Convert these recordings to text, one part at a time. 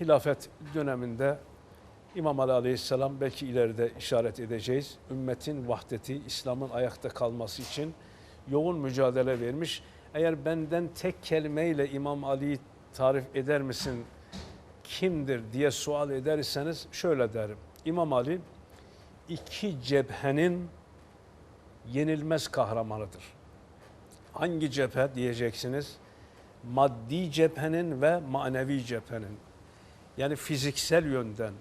hilafet döneminde İmam Ali Aleyhisselam belki ileride işaret edeceğiz. Ümmetin vahdeti, İslam'ın ayakta kalması için yoğun mücadele vermiş. Eğer benden tek kelimeyle İmam Ali'yi tarif eder misin, kimdir diye sual ederseniz şöyle derim. İmam Ali iki cephenin yenilmez kahramanıdır. Hangi cephe diyeceksiniz? Maddi cephenin ve manevi cephenin. Yani fiziksel yönden,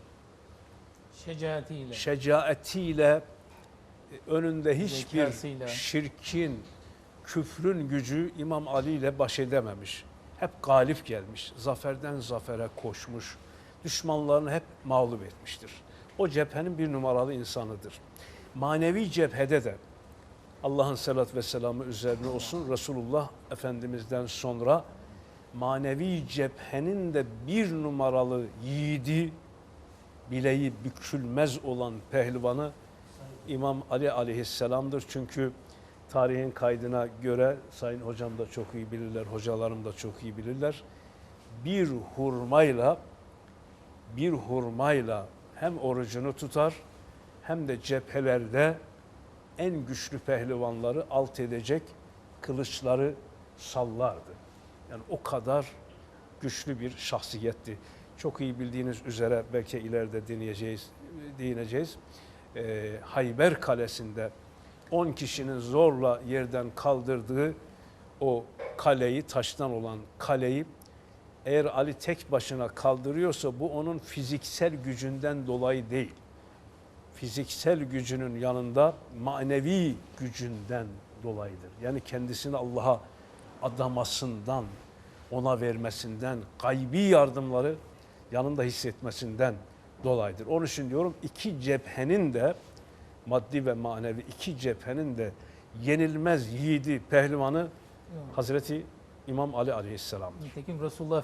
Şecaatiyle. şecaetiyle e, önünde hiçbir Zekasıyla. şirkin, küfrün gücü İmam Ali ile baş edememiş. Hep galip gelmiş, zaferden zafere koşmuş, düşmanlarını hep mağlup etmiştir. O cephenin bir numaralı insanıdır. Manevi cephede de Allah'ın selat ve selamı üzerine olsun Resulullah Efendimiz'den sonra manevi cephenin de bir numaralı yiğidi, bileği bükülmez olan pehlivanı İmam Ali aleyhisselamdır. Çünkü tarihin kaydına göre Sayın Hocam da çok iyi bilirler, hocalarım da çok iyi bilirler. Bir hurmayla bir hurmayla hem orucunu tutar hem de cephelerde en güçlü pehlivanları alt edecek kılıçları sallardı. Yani o kadar güçlü bir şahsiyetti. Çok iyi bildiğiniz üzere belki ileride deneyeceğiz, değineceğiz. Ee, Hayber Kalesi'nde 10 kişinin zorla yerden kaldırdığı o kaleyi, taştan olan kaleyi eğer Ali tek başına kaldırıyorsa bu onun fiziksel gücünden dolayı değil. Fiziksel gücünün yanında manevi gücünden dolayıdır. Yani kendisini Allah'a adamasından, ona vermesinden, gaybi yardımları yanında hissetmesinden dolayıdır. Onun için diyorum iki cephenin de maddi ve manevi iki cephenin de yenilmez yiğidi, pehlivanı Hazreti İmam Ali Aleyhisselam'dır. Nitekim Resulullah